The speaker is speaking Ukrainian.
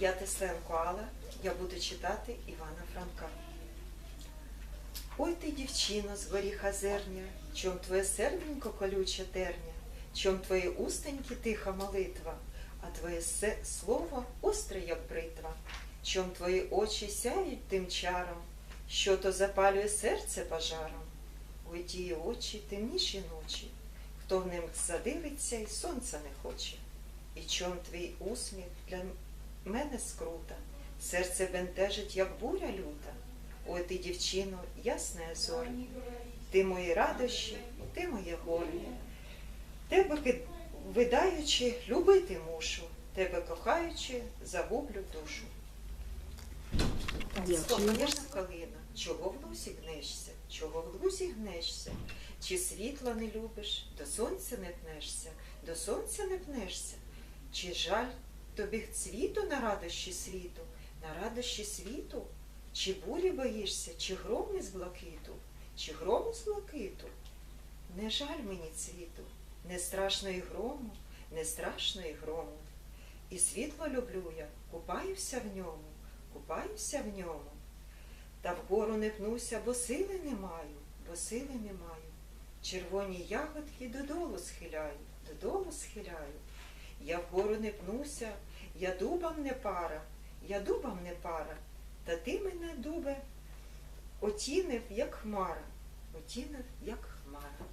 Я Тесленко Алла, я буду читати Івана Франка. Ой ти, дівчино, з горіха зерня, чом твоє серденько колюча терня, чом твої устеньки тиха молитва, а твоє слово остре, як бритва, чом твої очі сяють тим чаром, що то запалює серце пожаром. Ой тії очі темніші ночі, хто в них задивиться і сонця не хоче. І чом твій усміх для мене скрута, серце бентежить, як буря люта. Ой ти, дівчино, ясна зоря, ти мої радощі, ти моє горе. Тебе видаючи, любити мушу, тебе кохаючи, загублю душу. Скоєшна калина, чого в лузі гнешся, чого в лузі гнешся? Чи світла не любиш, до сонця не пнешся, до сонця не пнешся? Чи жаль тобі цвіту на радощі світу, на радощі світу? Чи бурі боїшся, чи грому з блакиту, чи грому з блакиту? Не жаль мені цвіту, не страшно і грому, не страшно і грому. І світло люблю я, купаюся в ньому, купаюся в ньому. Та вгору не пнуся, бо сили не маю, бо сили не маю. Червоні ягодки додолу схиляю, додолу схиляю. Я вгору не пнуся, я дубам не пара, я дубам не пара. Та ти мене, дубе, отінив, як хмара, отінив, як хмара.